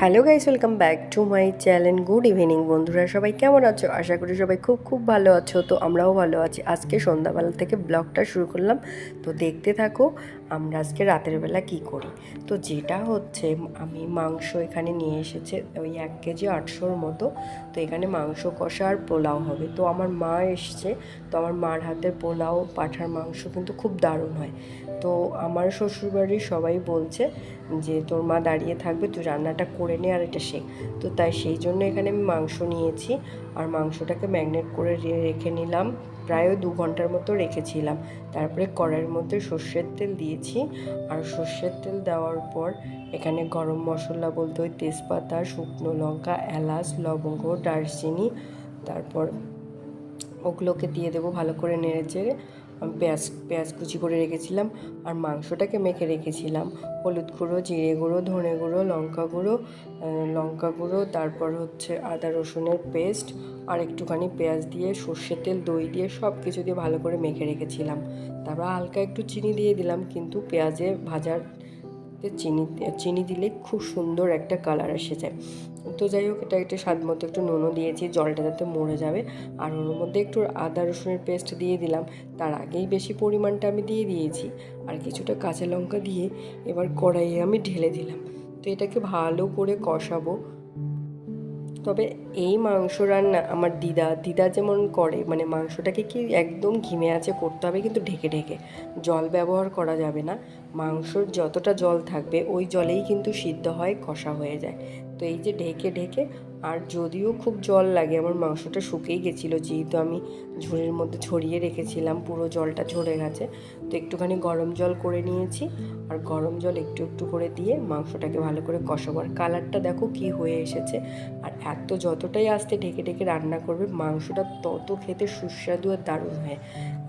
Hello guys welcome back to my channel good evening বন্ধুরা, সবাই কেমন আছো? আশা করি সবাই খুব খুব ভালো আছো। তো আমরাও ভালো আছি। আজকে সন্ধ্যাবেলা থেকে ব্লগটা শুরু করলাম। তো দেখতে থাকো আমরা আজকে রাতের বেলা কি করি? তো যেটা হচ্ছে, আমি মাংস এখানে নিয়ে এসেছে ওই এক কেজি আটশোর মতো। তো এখানে মাংস কষা আর পোলাও হবে। তো আমার মা এসছে, তো আমার মার হাতের পোলাও, পাঠার মাংস কিন্তু খুব দারুণ হয়। তো আমার শ্বশুরবাড়ির সবাই বলছে যে, তোর মা দাঁড়িয়ে থাকবে, তুই রান্নাটা করে নে আর এটা শেখ। তো তাই সেই জন্য এখানে আমি মাংস নিয়েছি। আর মাংসটাকে ম্যাগনেট করে রেখে নিলাম। প্রায় দু ঘণ্টার মতো রেখেছিলাম। তারপরে কড়াইয়ের মধ্যে সর্ষের তেল দিয়েছি। আর সর্ষের তেল দেওয়ার পর এখানে গরম মশলা বলতে ওই তেজপাতা, শুকনো লঙ্কা, এলাচ, লবঙ্গ, দারচিনি, তারপর ওগুলোকে দিয়ে দেবো ভালো করে নেড়ে চেড়ে আমি পেঁয়াজ পেঁয়াজ কুচি করে রেখেছিলাম আর মাংসটাকে মেখে রেখেছিলাম। হলুদ গুঁড়ো, জিরে গুঁড়ো, ধনে গুঁড়ো, লঙ্কা গুঁড়ো লঙ্কা গুঁড়ো, তারপর হচ্ছে আদা রসুনের পেস্ট আর একটুখানি পেঁয়াজ দিয়ে সর্ষের তেল, দই দিয়ে সব কিছু দিয়ে ভালো করে মেখে রেখেছিলাম। তারপর হালকা একটু চিনি দিয়ে দিলাম, কিন্তু পেঁয়াজে ভাজার চিনি চিনি দিলে খুব সুন্দর একটা কালার এসে যায়। তো যাই হোক, এটা একটা স্বাদ মতো একটু নুনও দিয়েছি, জলটা যাতে মরে যাবে। আর ওর মধ্যে একটু আদা, রসুনের পেস্ট দিয়ে দিলাম। তার আগেই বেশি পরিমাণটা আমি দিয়ে দিয়েছি। আর কিছুটা কাঁচা লঙ্কা দিয়ে এবার কড়াইয়ে আমি ঢেলে দিলাম। তো এটাকে ভালো করে কষাবো। তবে এই মাংস রান্না আমার দিদা দিদা যেমন করে মানে মাংসটাকে কি একদম ঘিমে আছে করতে হবে কিন্তু ঢেকে ঢেকে। জল ব্যবহার করা যাবে না। মাংসর যতটা জল থাকবে, ওই জলেই কিন্তু সিদ্ধ হয়, কষা হয়ে যায়। তো এই যে ঢেকে ঢেকে আর যদিও খুব জল লাগে, আমার মাংসটা শুকিয়ে গেছিল, যেহেতু আমি ঝুড়ির মধ্যে ছড়িয়ে রেখেছিলাম, পুরো জলটা ঝরে গেছে। তো একটুখানি গরম জল করে নিয়েছি, আর গরম জল একটু একটু করে দিয়ে মাংসটাকে ভালো করে কষাবার কালারটা দেখো কি হয়ে এসেছে, আর এত যতটাই আস্তে ঢেকে ঢেকে রান্না করবে, মাংসটা তত খেতে সুস্বাদু আর দারুণ হয়।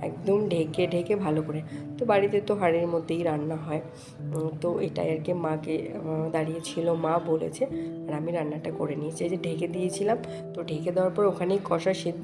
একদম ঢেকে ঢেকে ভালো করে। তো বাড়িতে তো হাড়ের মধ্যেই রান্না হয়। তো এটাই আর কি মাকে আহ, দাঁড়িয়ে ছিল মা বলেছে আর আমি রান্নাটা করে নিয়েছি। এই যে ঢেকে দিয়েছিলাম তো ঢেকে দেওয়ার পর ওখানেই কষা সেদ্ধ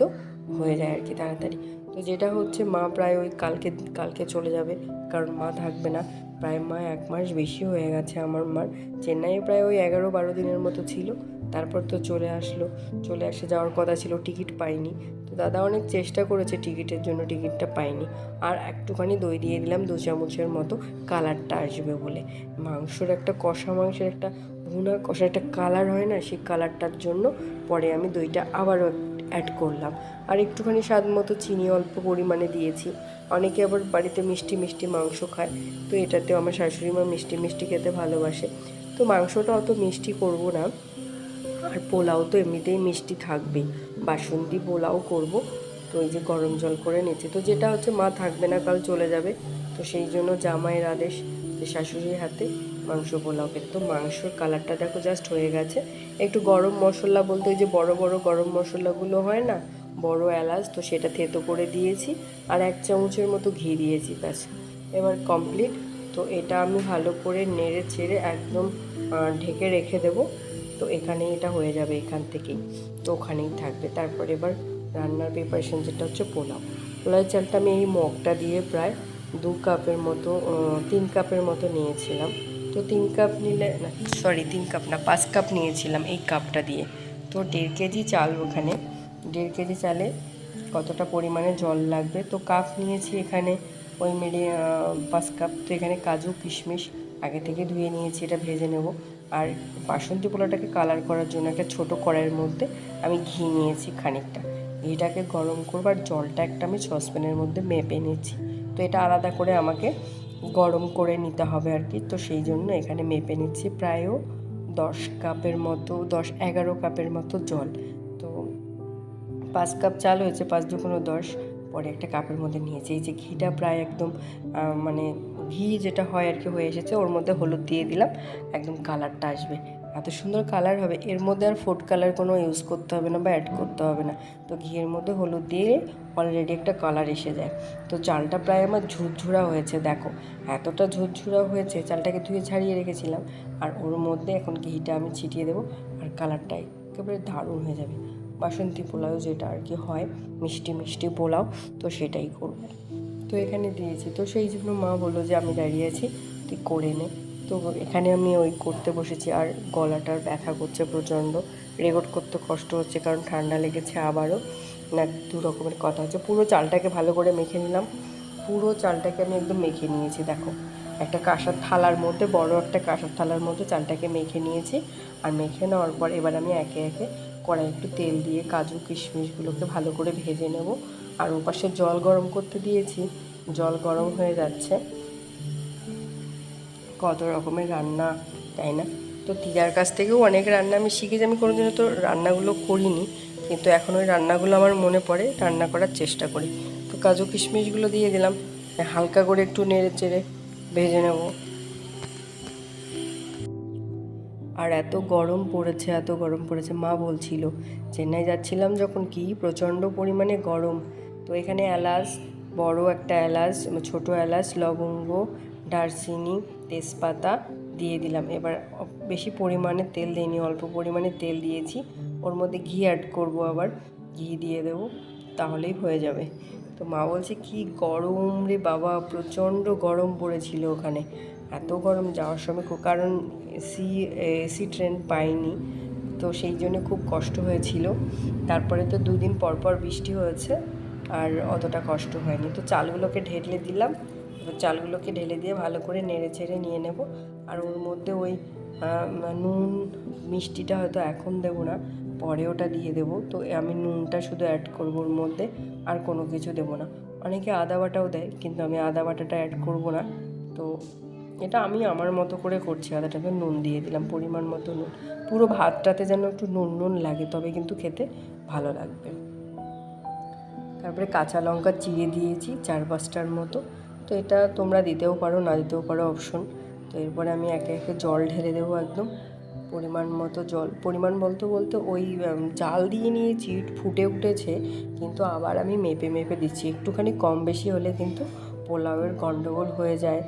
হয়ে যায় আর কি তাড়াতাড়ি। তো যেটা হচ্ছে মা প্রায় ওই কালকে কালকে চলে যাবে কারণ মা থাকবে না। প্রায় মা এক মাস বেশি হয়ে গেছে আমার মার। চেন্নাইয়ে প্রায় ওই এগারো বারো দিনের মতো ছিল। তারপর তো চলে আসলো। চলে আসে যাওয়ার কথা ছিল টিকিট পাইনি। তো দাদা অনেক চেষ্টা করেছে টিকিটের জন্য, টিকিটটা পাইনি। আর একটুখানি দই দিয়ে দিলাম দু চামচের মতো কালারটা আসবে বলে। মাংসর একটা কষা, মাংসের একটা ভুনা কষা, একটা কালার হয় না সেই কালারটার জন্য পরে আমি দইটা আবারও অ্যাড করলাম। আর একটুখানি স্বাদ মতো চিনি অল্প পরিমাণে দিয়েছি। অনেকে আবার বাড়িতে মিষ্টি মিষ্টি মাংস খায়। তো এটাতেও আমার শাশুড়ি মা মিষ্টি মিষ্টি খেতে ভালোবাসে। তো মাংসটা অত মিষ্টি করব না। আর পোলাও তো এমনিতেই মিষ্টি থাকবেই। বাসন্তী পোলাও করব। তো এই যে গরম জল করে নিচ্ছি। তো যেটা হচ্ছে, মা থাকবে না, কাল চলে যাবে। তো সেই জন্য জামাইয়ের আদেশ যে শাশুড়ির হাতে মাংস পোলাও খেতে। তো মাংসর কালারটা দেখো জাস্ট হয়ে গেছে। একটু গরম মশলা বলতে ওই যে বড় বড় গরম মশলাগুলো হয় না, বড় এলাচ, তো সেটা থেতো করে দিয়েছি। আর এক চামচের মতো ঘি দিয়েছি, ব্যাস। এবার কমপ্লিট তো এটা আমি ভালো করে নেড়ে ছেড়ে একদম ঢেকে রেখে দেবো। তো এখানেই এটা হয়ে যাবে, এখান থেকেই তো ওখানেই থাকবে। তারপর এবার রান্নার প্রিপারেশন যেটা হচ্ছে পোলাও। পোলাও চালটা আমি এই মগটা দিয়ে প্রায় দু কাপের মতো তিন কাপের মতো নিয়েছিলাম। তো তিন কাপ নিলে, না সরি তিন কাপ না, পাঁচ কাপ নিয়েছিলাম এই কাপটা দিয়ে। তো দেড় কেজি চাল ওখানে। দেড় কেজি চালে কতটা পরিমাণে জল লাগবে? তো কাপ নিয়েছি এখানে ওই মিলিয়ে পাঁচ কাপ। তো এখানে কাজু, কিশমিশ আগে থেকে ধুয়ে নিয়েছি, এটা ভেজে নেব। আর বাসন্তী পোলাটাকে কালার করার জন্য একটা ছোটো কড়াইয়ের মধ্যে আমি ঘি নিয়েছি খানিকটা। ঘিটাকে গরম করবার জলটা একটা আমি সসপ্যানের মধ্যে মেপে নিয়েছি তো এটা আলাদা করে আমাকে গরম করে নিতে হবে আর কি। তো সেই জন্য এখানে মেপে নিচ্ছি প্রায়ও দশ কাপের মতো, দশ, এগারো কাপের মতো জল। তো পাঁচ কাপ চাল হয়েছে, পাঁচ দুগুণো দশ। পরে একটা কাপের মধ্যে নিয়েছি। এই যে ঘিটা প্রায় একদম মানে ঘি যেটা হয় আর কি হয়ে এসেছে, ওর মধ্যে হলুদ দিয়ে দিলাম, একদম কালারটা আসবে। এত সুন্দর কালার হবে, এর মধ্যে আর ফুড কালার কোনো ইউজ করতে হবে না বা অ্যাড করতে হবে না। তো ঘিয়ের মধ্যে হলুদ দিয়ে অলরেডি একটা কালার এসে যায়। তো চালটা প্রায় আমার ঝুরঝুরা হয়েছে, দেখো। এতটা ঝুরঝুরা হয়েছে, চালটাকে ধুয়ে ছাড়িয়ে রেখেছিলাম। আর ওর মধ্যে এখন ঘিটা আমি ছিটিয়ে দেবো, আর কালারটা একেবারে দারুণ হয়ে যাবে। বাসন্তী পোলাও যেটা আর কি হয়, মিষ্টি মিষ্টি পোলাও, তো সেটাই করব। তো এখানে দিয়েছি। তো সেই জন্য মা বলল যে, আমি দাঁড়িয়ে আছি, তুই করে নে। তো এখানে আমি ওই করতে বসেছি আর গলাটার ব্যথা করছে প্রচণ্ড। রেকর্ড করতে কষ্ট হচ্ছে কারণ ঠান্ডা লেগেছে আবারও। না, দু রকমের কথা হচ্ছে। পুরো চালটাকে ভালো করে মেখে নিলাম। পুরো চালটাকে আমি একদম মেখে নিয়েছি, দেখো। একটা কাঁসার থালার মধ্যে, বড় একটা কাঁসার থালার মধ্যে চালটাকে মেখে নিয়েছি। আর মেখে নেওয়ার পর এবার আমি একে একে কড়াই একটু তেল দিয়ে কাজু কিশমিশগুলোকে ভালো করে ভেজে নেব। আর ওপাশে জল গরম করতে দিয়েছি। জল গরম হয়ে যাচ্ছে। কত রকমের রান্না, তাই না? তো দিদার কাছ থেকেও অনেক রান্না আমি শিখেছি। আমি কোনোদিনও তো রান্নাগুলো করিনি, কিন্তু এখন ওই রান্নাগুলো আমার মনে পড়ে, রান্না করার চেষ্টা করি। তো কাজু কিশমিশগুলো দিয়ে দিলাম। হালকা করে একটু নেড়ে চেড়ে ভেজে নেব। আর এত গরম পড়েছে, এত গরম পড়েছে, মা বলছিল, চেন্নাই যাচ্ছিলাম যখন কি প্রচণ্ড পরিমাণে গরম। তো এখানে এলাচ, বড় একটা এলাচ ছোট এলাচ, লবঙ্গ, দারচিনি, তেজপাতা দিয়ে দিলাম। এবার বেশি পরিমাণে তেল দিইনি, অল্প পরিমাণে তেল দিয়েছি। ওর মধ্যে ঘি অ্যাড করব আবার। ঘি দিয়ে দেবো, তাহলেই হয়ে যাবে। তো মা বলছে, কি গরম রে বাবা, প্রচণ্ড গরম পড়েছিল ওখানে। এত গরম যাওয়ার সময় খুব, কারণ এসি এসি ট্রেন পাইনি। তো সেই জন্য খুব কষ্ট হয়েছিল। তারপরে তো দুদিন পর পর বৃষ্টি হয়েছে। আর অতটা কষ্ট হয়নি। তো চালগুলোকে ঢেলে দিলাম। এবার চালগুলোকে ঢেলে দিয়ে ভালো করে নেড়ে ছেড়ে নিয়ে নেব। আর ওর মধ্যে ওই নুন মিষ্টিটা হয়তো এখন দেবো না, পরে ওটা দিয়ে দেবো। তো আমি নুনটা শুধু অ্যাড করব ওর মধ্যে, আর কোনো কিছু দেবো না। অনেকে আদা বাটাও দেয়, কিন্তু আমি আদা বাটাটা অ্যাড করব না। তো এটা আমি আমার মতো করে করছি, আদাটাকে নুন দিয়ে দিলাম, পরিমাণ মতো নুন। পুরো ভাতটাতে যেন একটু নুন নুন লাগে, তবে কিন্তু খেতে ভালো লাগবে। তারপরে কাঁচা লঙ্কা চিড়ে দিয়েছি চার পাঁচটার মতো। তো এটা তোমরা দিতেও পারো, না দিতেও পারো অপশন তো এরপরে আমি একে একে জল ঢেলে দেবো একদম। পরিমাণ মতো জল। পরিমাণ বলতে বলতে ওই জাল দিয়ে নিয়েছি ফুটে উঠেছে, কিন্তু আবার আমি মেপে মেপে দিচ্ছি। একটুখানি কম বেশি হলে কিন্তু পোলাওয়ের গণ্ডগোল হয়ে যায়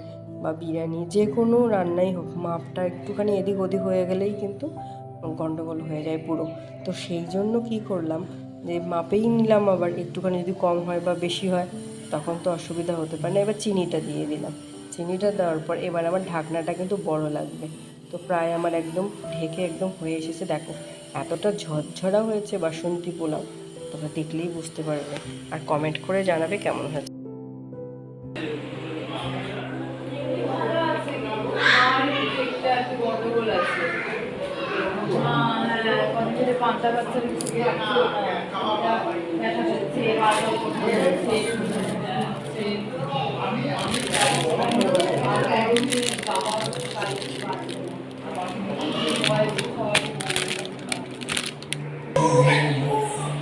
বা বিরিয়ানি যে কোনো রান্নাই হোক, মাপটা একটুখানি এদিক ওদিক হয়ে গেলেই কিন্তু গণ্ডগোল হয়ে যায় পুরো। তো সেই জন্য কি করলাম যে মাপেই নিলাম, আবার একটুখানি যদি কম হয় বা বেশি হয়, তখন তো অসুবিধা হতে পারে না। এবার চিনিটা দিয়ে দিলাম। চিনিটা দেওয়ার পর এবার আমার ঢাকনাটা কিন্তু বড় লাগবে। তো প্রায় আমার একদম ঢেকে একদম হয়ে এসেছে। দেখো, এতটা ঝরঝরা হয়েছে বাসন্তী পোলাও, তোমরা দেখলেই বুঝতে পারবে। আর কমেন্ট করে জানাবে কেমন হয়েছে। পান্তা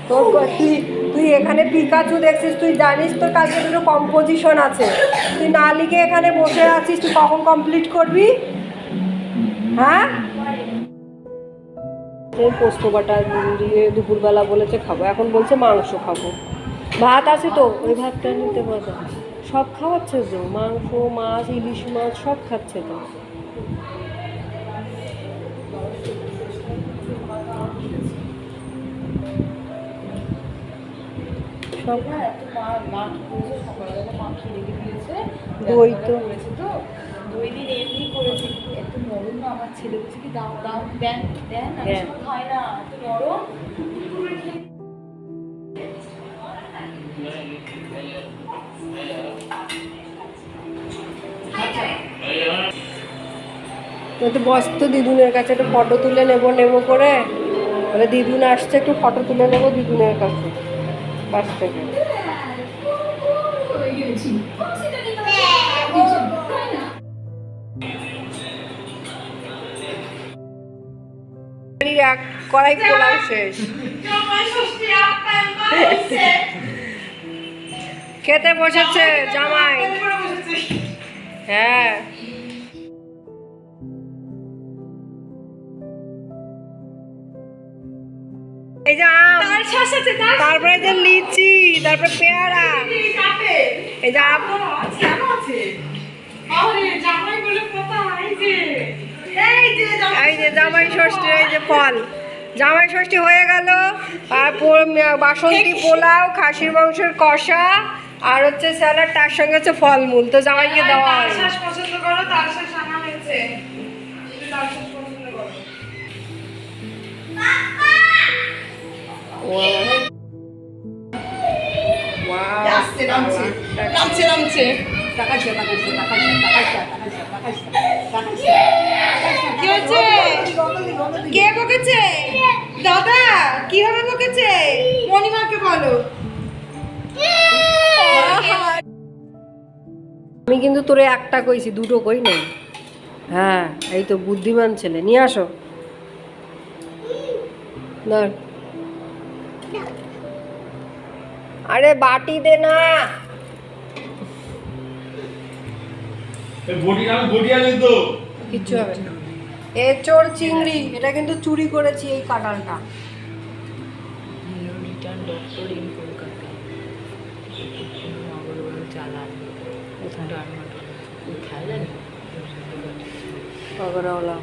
তোর তুই তুই এখানে পিকাচু দেখছিস, তুই জানিস তোর কালকে দুটো কম্পোজিশন আছে। তুই না লিখে এখানে বসে আছিস, তুই কখন কমপ্লিট করবি? হ্যাঁ? পোস্ত বাটা দিয়ে দুপুরবেলা বলেছে খাব এখন বলছে মাংস খাব ভাত আছে তো ওই ভাতটা নিতে পারবে সব খাওয়াচ্ছে তো মাংস মাছ ইলিশ মাছ সব খাচ্ছে তো দই তো দই দিন এমনি করেছে। এত নরম না আমার ছেলে বলছে কি দাও দাও দেন দেন না দেন। না এত নরম। তো বস তো দিদুনের কাছে একটু ফটো তুলে নেব নেব করে। বলে দিদুন আসছে একটু ফটো তুলে নেব দিদুনের কাছে। বাস থেকে। কড়াই পোলাও শেষ। খেতে বসেছে জামাই। হ্যাঁ। এই যে আম তারপরে যে লিচি তারপরে পেয়ারা। এই যে আম। এই যে জামাই ষষ্ঠী এই যে ফল। জামাই ষষ্ঠী হয়ে গেল। আর বাসন্তী পোলাও খাসির মাংসের কষা আর হচ্ছে স্যালাড তার সঙ্গে হচ্ছে ফলমূল। তো জামাইকে দেওয়া হয়। পছন্দ করো তার আনা হয়েছে। নামছে। নামছে নামছে। নামছে দাদা, কীভাবে বকেছে? বলো। আমি কিন্তু তোরে একটা কইছি, দুটো কই নাই। হ্যাঁ এই তো বুদ্ধিমান ছেলে, নিয়ে আসো। ধর। আরে বাটি দে না। বটি আমি বটি আনি তো। কিচ্ছু হবে না। এ চোর চিংড়ি এটা কিন্তু চুরি করেছি এই আগরওয়ালা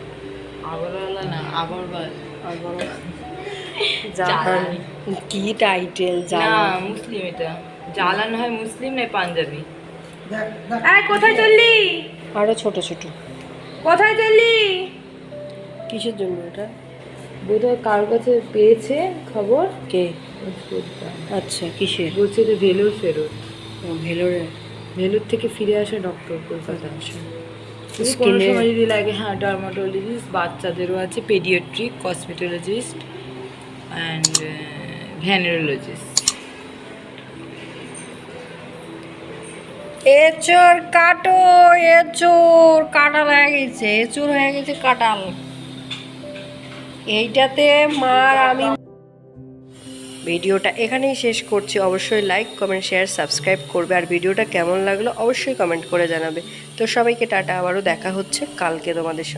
আগরওয়ালা না আগরওয়ালা কি টাইটেল মুসলিম এটা। জালান হয় মুসলিম নয় পাঞ্জাবি? কোথায় চললি? আরও ছোট ছোট। কোথায় চললি কিসের জন্য এটা? বোধহয় কার কাছে পেয়েছে খবর? কে? আচ্ছা কিসের? বলছে যে ভেলোর ফেরত। ও, ভেলোরে? ভেলোর থেকে ফিরে আসে ডক্টর কলকাতা যদি কোনো সময় যদি লাগে হ্যাঁ ডার্মাটোলজিস্ট বাচ্চাদেরও আছে পেডিয়াট্রিক কসমেটোলজিস্ট অ্যান্ড ভ্যানেরোলজিস্ট এ চোর কাটো, এচোর কাটাল হয়ে গেছে এ চোর হয়ে গেছে কাটাল এইটাতে মার আমি ভিডিওটা এখানেই শেষ করছি। অবশ্যই লাইক কমেন্ট শেয়ার সাবস্ক্রাইব করবে। আর ভিডিওটা কেমন লাগল অবশ্যই কমেন্ট করে জানাবে। তো সবাইকে টাটা, আবারও দেখা হচ্ছে কালকে তোমাদের সঙ্গে।